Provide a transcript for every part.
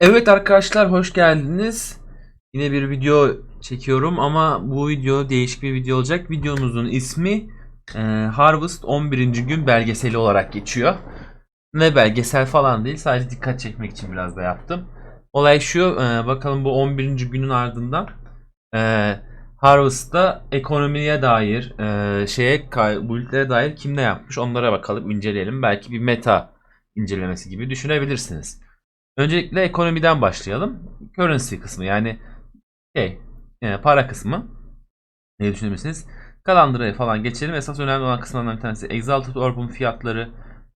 Evet arkadaşlar hoş geldiniz. Yine bir video çekiyorum ama bu video değişik bir video olacak. Videomuzun ismi e, Harvest 11. gün belgeseli olarak geçiyor. Ne belgesel falan değil sadece dikkat çekmek için biraz da yaptım. Olay şu e, bakalım bu 11. günün ardından e, Harvest'ta ekonomiye dair e, şeye ka- build'lere dair kim ne yapmış onlara bakalım inceleyelim. Belki bir meta incelemesi gibi düşünebilirsiniz. Öncelikle ekonomiden başlayalım. Currency kısmı yani şey, e, para kısmı. Ne düşünebilirsiniz? Calendar'a falan geçelim. Esas önemli olan kısımlardan bir tanesi Exalted Orb'un fiyatları.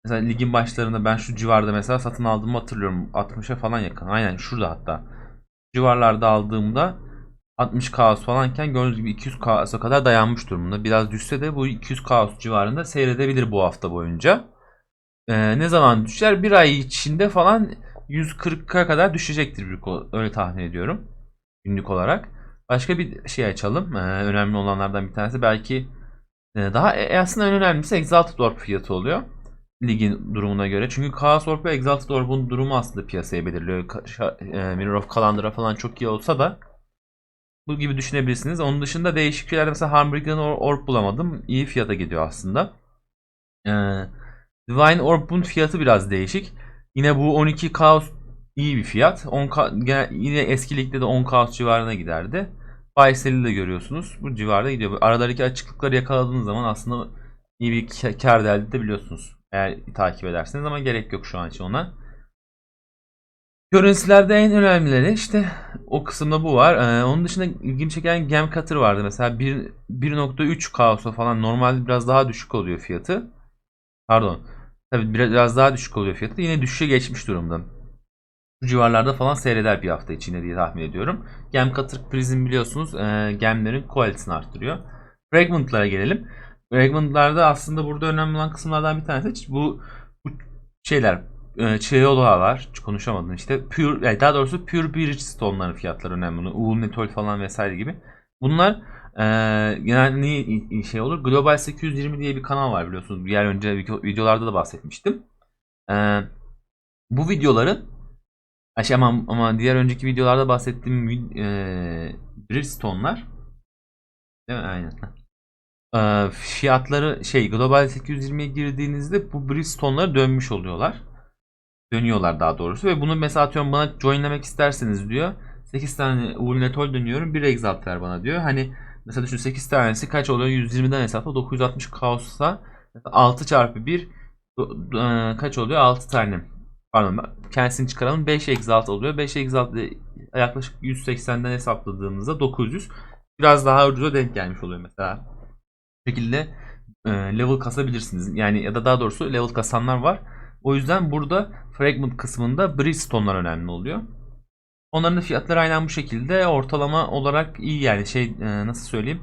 Mesela ligin başlarında ben şu civarda mesela satın aldığımı hatırlıyorum. 60'a falan yakın. Aynen şurada hatta. Civarlarda aldığımda 60 kaos falanken gördüğünüz gibi 200 kaosa kadar dayanmış durumda. Biraz düşse de bu 200 kaos civarında seyredebilir bu hafta boyunca. Ee, ne zaman düşer? Bir ay içinde falan 140'a kadar düşecektir büyük öyle tahmin ediyorum günlük olarak. Başka bir şey açalım. Ee, önemli olanlardan bir tanesi belki e, daha e, aslında en önemlisi Exalted Orb fiyatı oluyor. Ligin durumuna göre. Çünkü Chaos Orb ve Exalted Orb'un durumu aslında piyasayı belirliyor. Ka- e, Mirror of Calendar'a falan çok iyi olsa da bu gibi düşünebilirsiniz. Onun dışında değişik şeyler mesela Harmbrick'ten or- Orb bulamadım. İyi fiyata gidiyor aslında. Ee, Divine Orb'un fiyatı biraz değişik. Yine bu 12 Chaos iyi bir fiyat. 10 ka- gene- yine eski ligde de 10 Chaos civarına giderdi. Baysel'i de görüyorsunuz. Bu civarda gidiyor. Aradaki açıklıkları yakaladığınız zaman aslında iyi bir ka- kar elde edebiliyorsunuz. Eğer takip ederseniz ama gerek yok şu an için ona. Currency'lerde en önemlileri işte o kısımda bu var. Ee, onun dışında ilgimi çeken Gem Cutter vardı. Mesela bir- 1.3 Chaos'a falan normalde biraz daha düşük oluyor fiyatı. Pardon. Tabii biraz, daha düşük oluyor fiyatı. Yine düşüşe geçmiş durumda. Bu civarlarda falan seyreder bir hafta içinde diye tahmin ediyorum. Gem Cutter Prism biliyorsunuz e, gemlerin quality'sini arttırıyor. Fragment'lara gelelim. Fragment'larda aslında burada önemli olan kısımlardan bir tanesi bu, bu şeyler e, Çeyoloğalar konuşamadım işte pure yani daha doğrusu pure bridge stone'ların fiyatları önemli. Uğul metal falan vesaire gibi. Bunlar e, genelde niye şey olur? Global 820 diye bir kanal var biliyorsunuz. Diğer önce video- videolarda da bahsetmiştim. E, bu videoların Ay şey, ama, ama diğer önceki videolarda bahsettiğim e, Bridgestone'lar değil mi? Aynen. E, fiyatları şey Global 820'ye girdiğinizde bu Bridgestone'lara dönmüş oluyorlar. Dönüyorlar daha doğrusu ve bunu mesela atıyorum bana joinlemek isterseniz diyor. 8 tane Ulnetol dönüyorum. Bir Exalt ver bana diyor. Hani mesela düşün 8 tanesi kaç oluyor? 120'den hesapla 960 kaossa 6 çarpı 1 e, kaç oluyor? 6 tane. Pardon kendisini çıkaralım. 5 exalt oluyor. 5 exalt de yaklaşık 180'den hesapladığımızda 900. Biraz daha ucuza denk gelmiş oluyor mesela. Bu şekilde e, level kasabilirsiniz. Yani ya da daha doğrusu level kasanlar var. O yüzden burada fragment kısmında Bridgestone'lar önemli oluyor. Onların fiyatları aynen bu şekilde ortalama olarak iyi yani şey e, nasıl söyleyeyim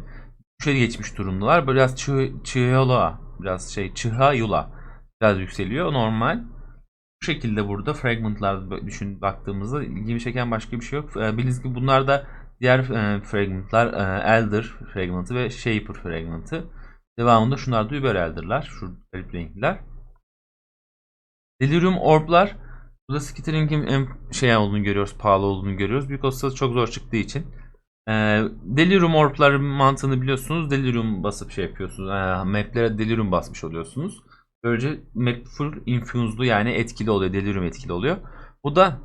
şöyle geçmiş durumdalar. Biraz çı, çığyola biraz şey çıha yula biraz yükseliyor normal. Bu şekilde burada fragmentlar düşün baktığımızda ilgimi çeken başka bir şey yok. E, Bildiğiniz gibi bunlar da diğer e, fragmentlar Elder fragmentı ve Shaper fragmentı. Devamında şunlar da Uber Elder'lar. Şu garip renkliler. Delirium Orb'lar Burada Skittering'in en şey olduğunu görüyoruz, pahalı olduğunu görüyoruz. Büyük olasılıkla çok zor çıktığı için. Ee, Delirium Orb'ların mantığını biliyorsunuz. Delirium basıp şey yapıyorsunuz. Ee, maplere Delirium basmış oluyorsunuz. Böylece map full infused'lu yani etkili oluyor. Delirium etkili oluyor. Bu da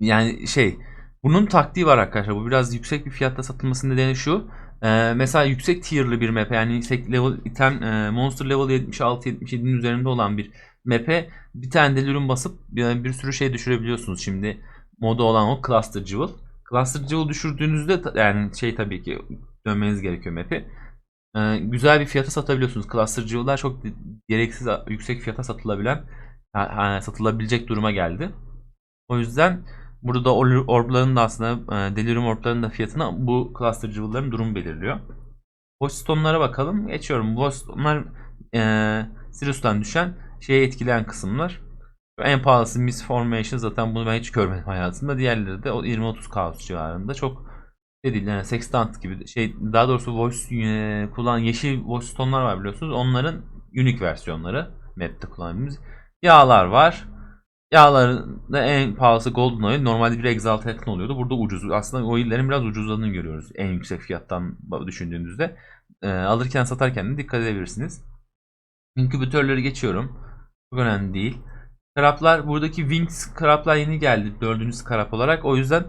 yani şey bunun taktiği var arkadaşlar. Bu biraz yüksek bir fiyatta satılmasının nedeni şu. Ee, mesela yüksek tier'lı bir map yani yüksek level item e, monster level 76-77'nin üzerinde olan bir map'e bir tane delirium basıp bir, bir sürü şey düşürebiliyorsunuz. Şimdi moda olan o Cluster Jewel. Cluster Jewel düşürdüğünüzde yani şey tabii ki dönmeniz gerekiyor map'i. Ee, güzel bir fiyata satabiliyorsunuz. Cluster Jewel'lar çok gereksiz yüksek fiyata satılabilen ha- satılabilecek duruma geldi. O yüzden burada or- orbların da aslında e, delirium orbların da fiyatını bu cluster jewel'ların durumu belirliyor. Watch stone'lara bakalım. Geçiyorum. Watch stone'lar e, Sirius'tan düşen şeye etkileyen kısımlar. En pahalısı Miss Formation zaten bunu ben hiç görmedim hayatımda. Diğerleri de o 20-30 kaos civarında. Çok şey değil yani sextant gibi şey daha doğrusu voice e, kullanan yeşil voice stone'lar var biliyorsunuz. Onların unique versiyonları map'te kullandığımız. Yağlar var. Yağlarında en pahalısı Golden Oil. Normalde bir Exalted oluyordu. Burada ucuz. Aslında oillerin biraz ucuzladığını görüyoruz. En yüksek fiyattan düşündüğünüzde. Ee, alırken satarken de dikkat edebilirsiniz. İnkübütörleri geçiyorum. Çok önemli değil. Karaplar buradaki Wings karaplar yeni geldi. Dördüncü skarap olarak. O yüzden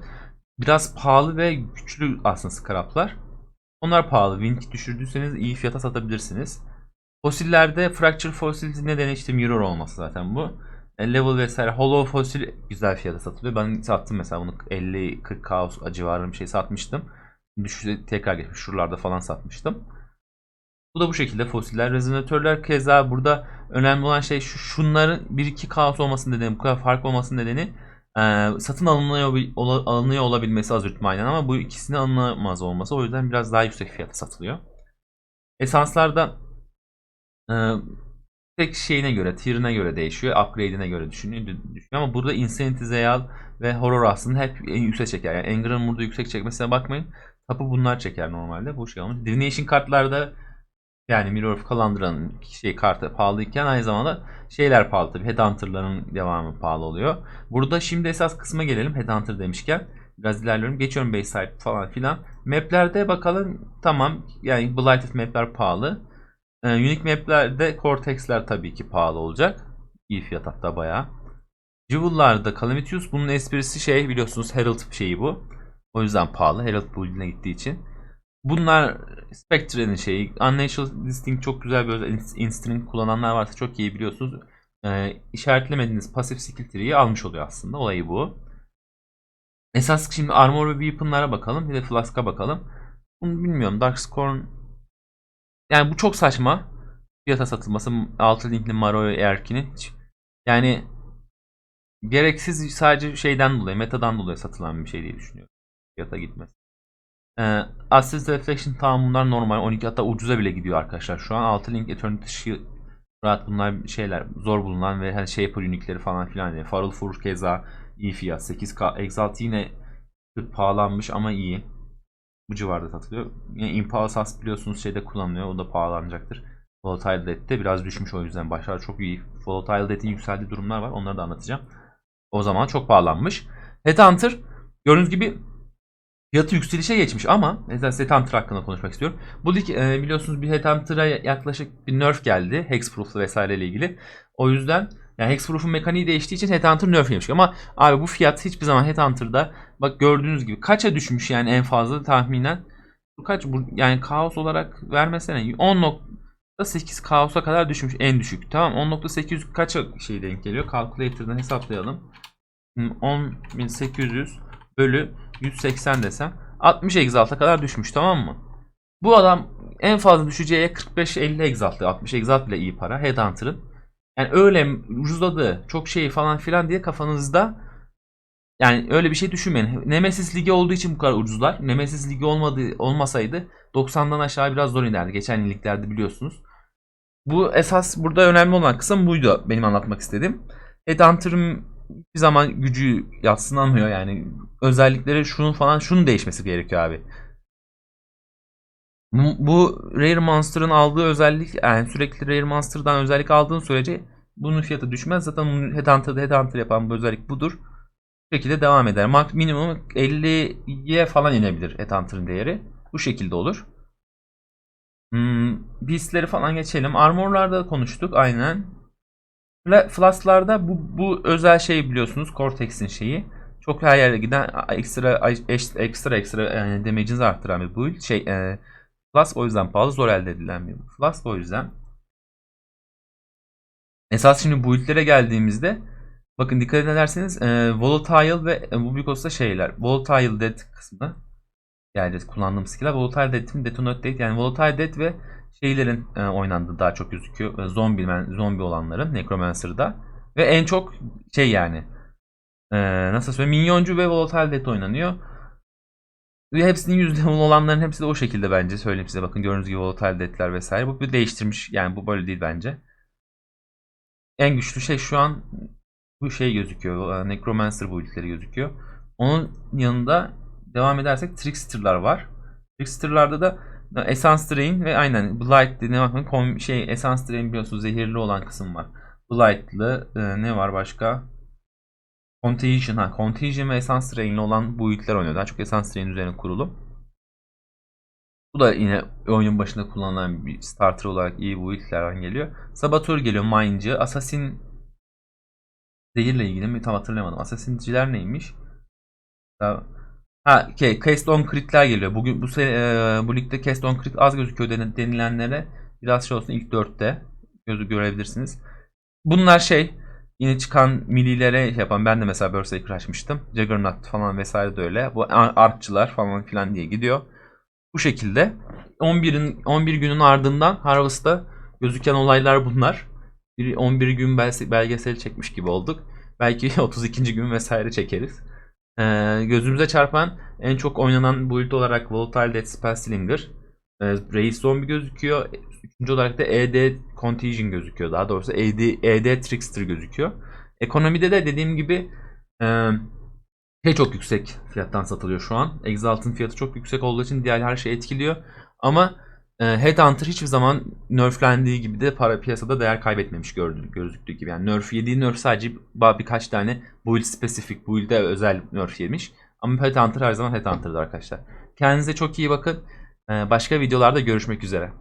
biraz pahalı ve güçlü aslında skaraplar. Onlar pahalı. Wing düşürdüyseniz iyi fiyata satabilirsiniz. Fosillerde Fracture Fossil nedeni işte mirror olması zaten bu. E, Level vesaire Hollow fosil güzel fiyata satılıyor. Ben sattım mesela bunu 50-40 kaos civarında bir şey satmıştım. Düşüşe tekrar geçmiş. Şuralarda falan satmıştım. Bu da bu şekilde fosiller. Rezonatörler keza burada önemli olan şey şu şunların 1-2 kaos olmasının nedeni, bu kadar fark olmasının nedeni e, satın alınıyor, alınıyor olabilmesi Azure Mine'den ama bu ikisini alınamaz olması. O yüzden biraz daha yüksek fiyata satılıyor. Esanslarda e, tek şeyine göre, tier'ine göre değişiyor. Upgrade'ine göre düşünüyor. Ama burada Insanity, Zeal ve Horror aslında hep en yüksek çeker. Yani Engram burada yüksek çekmesine bakmayın. Tapu bunlar çeker normalde. Bu şey olmuş. Divination kartlarda yani Mirror of Calandra'nın şey kartı pahalıyken aynı zamanda şeyler pahalı tabii. Headhunter'ların devamı pahalı oluyor. Burada şimdi esas kısma gelelim. Headhunter demişken. Biraz ilerliyorum. Geçiyorum Bayside falan filan. Maplerde bakalım. Tamam. Yani Blighted mapler pahalı. Ee, unique maplerde Cortex'ler tabii ki pahalı olacak. İyi fiyat hatta bayağı. Jewel'larda Calamitius bunun esprisi şey biliyorsunuz Herald şeyi bu. O yüzden pahalı. Herald build'ine gittiği için. Bunlar Spectre'nin şeyi. Unnatural Distinct çok güzel bir özel kullananlar varsa çok iyi biliyorsunuz. Ee, işaretlemediğiniz pasif skill tree'yi almış oluyor aslında. Olayı bu. Esas şimdi armor ve weapon'lara bakalım. Bir de flask'a bakalım. Bunu bilmiyorum. Darkscorn yani bu çok saçma. Fiyata satılması. Altı linkli Maroyo Erkin'in. Yani gereksiz sadece şeyden dolayı, metadan dolayı satılan bir şey diye düşünüyorum. Fiyata gitmesi. Ee, Assist Reflection tamam bunlar normal. 12 hatta ucuza bile gidiyor arkadaşlar. Şu an 6 Link Eternity dışı rahat bunlar şeyler zor bulunan ve hani Shaper unikleri falan filan diye. Farul Fur keza iyi fiyat. 8K Exalt yine pahalanmış ama iyi. Bu civarda satılıyor. Yani Impala Sas biliyorsunuz şeyde kullanılıyor. O da pahalanacaktır. Volatile Dead'de biraz düşmüş o yüzden. Başlar çok iyi. Volatile Dead'in yükseldiği durumlar var. Onları da anlatacağım. O zaman çok pahalanmış. Headhunter gördüğünüz gibi fiyatı yükselişe geçmiş ama mesela Headhunter hakkında konuşmak istiyorum. Bu lig e, biliyorsunuz bir Headhunter'a yaklaşık bir nerf geldi. Hexproof'la vesaire ile ilgili. O yüzden yani Hexproof'un mekaniği değiştiği için Headhunter nerf yemiş. Ama abi bu fiyat hiçbir zaman Headhunter'da bak gördüğünüz gibi kaça düşmüş yani en fazla tahminen. Bu kaç bu yani kaos olarak vermesene 10.8 kaosa kadar düşmüş en düşük. Tamam 10.800 kaça şey denk geliyor? Calculator'dan hesaplayalım. 10.800 bölü 180 desem 60 exalt'a kadar düşmüş tamam mı? Bu adam en fazla düşeceği 45-50 exalt'tı. 60 exalt bile iyi para. Headhunter'ın. Yani öyle ucuzladı çok şey falan filan diye kafanızda yani öyle bir şey düşünmeyin. Nemesis Ligi olduğu için bu kadar ucuzlar. Nemesis Ligi olmadı, olmasaydı 90'dan aşağı biraz zor inerdi. Geçen liglerde biliyorsunuz. Bu esas burada önemli olan kısım buydu benim anlatmak istediğim. Headhunter'ın bir zaman gücü yatsınamıyor yani. Özellikleri şunun falan şunun değişmesi gerekiyor abi. Bu, bu Rare Monster'ın aldığı özellik yani sürekli Rare Monster'dan özellik aldığın sürece bunun fiyatı düşmez. Zaten Headhunter'da Headhunter yapan bu özellik budur. Bu şekilde devam eder. Max minimum 50'ye falan inebilir Headhunter'ın değeri. Bu şekilde olur. Hmm, Beast'leri falan geçelim. Armor'larda konuştuk aynen. Flask'larda bu, bu özel şey biliyorsunuz. Cortex'in şeyi. Çok her yere giden ekstra ekstra ekstra yani damage'inizi arttıran bir build. Şey e, Flask o yüzden pahalı. Zor elde edilen bir Flask o yüzden. Esas şimdi build'lere geldiğimizde bakın dikkat ederseniz e, volatile ve e, bu büyük şeyler. Volatile dead kısmı yani kullandığım skill'ler volatile dead'in detonate dead yani volatile dead ve şeylerin e, oynandığı daha çok gözüküyor. E, zombi zombi olanların Necromancer'da ve en çok şey yani e, nasıl söyleyeyim minyoncu ve volatile dead oynanıyor. Ve hepsinin 100 level olanların hepsi de o şekilde bence söyleyeyim size. Bakın gördüğünüz gibi volatile dead'ler vesaire. Bu bir değiştirmiş. Yani bu böyle değil bence. En güçlü şey şu an bu şey gözüküyor. E, Necromancer build'leri gözüküyor. Onun yanında devam edersek Trickster'lar var. Trickster'larda da Essence Drain ve aynen Blight ne bakın şey Essence Drain biliyorsunuz zehirli olan kısım var. Blight'lı e, ne var başka? Contagion, ha, Contagion ve Essence Train'li olan build'ler oynuyor. Daha çok Essence Train üzerine kurulu. Bu da yine oyunun başında kullanılan bir starter olarak iyi build'lerden geliyor. Saboteur geliyor, Mine'cı. Assassin zehirle ilgili mi? Tam hatırlamadım. Assassin'ciler neymiş? Ha, Ha, okay. Cast on Crit'ler geliyor. Bugün bu e, bu ligde Cast on Crit az gözüküyor deni- denilenlere biraz şey olsun ilk 4'te gözü görebilirsiniz. Bunlar şey yine çıkan millilere şey yapan ben de mesela Berserker açmıştım. Juggernaut falan vesaire de öyle. Bu ar- Arkçılar falan filan diye gidiyor. Bu şekilde 11'in 11 günün ardından Harvest'ta gözüken olaylar bunlar. Bir 11 gün bel- belgeseli çekmiş gibi olduk. Belki 32. gün vesaire çekeriz. Ee, gözümüze çarpan en çok oynanan build olarak Volatile Death Spellslinger. Ee, Reis Zombie gözüküyor. Üçüncü olarak da ED Contagion gözüküyor. Daha doğrusu ED, ED Trickster gözüküyor. Ekonomide de dediğim gibi e, şey çok yüksek fiyattan satılıyor şu an. Exalt'ın fiyatı çok yüksek olduğu için diğer her şey etkiliyor. Ama e, Headhunter hiçbir zaman nerflendiği gibi de para piyasada değer kaybetmemiş gördüğü, gözüktüğü gibi. Yani nerf yediği nerf sadece birkaç tane build spesifik, build'e özel nerf yemiş. Ama Headhunter her zaman Headhunter'dır arkadaşlar. Kendinize çok iyi bakın. Ee, Başka videolarda görüşmek üzere.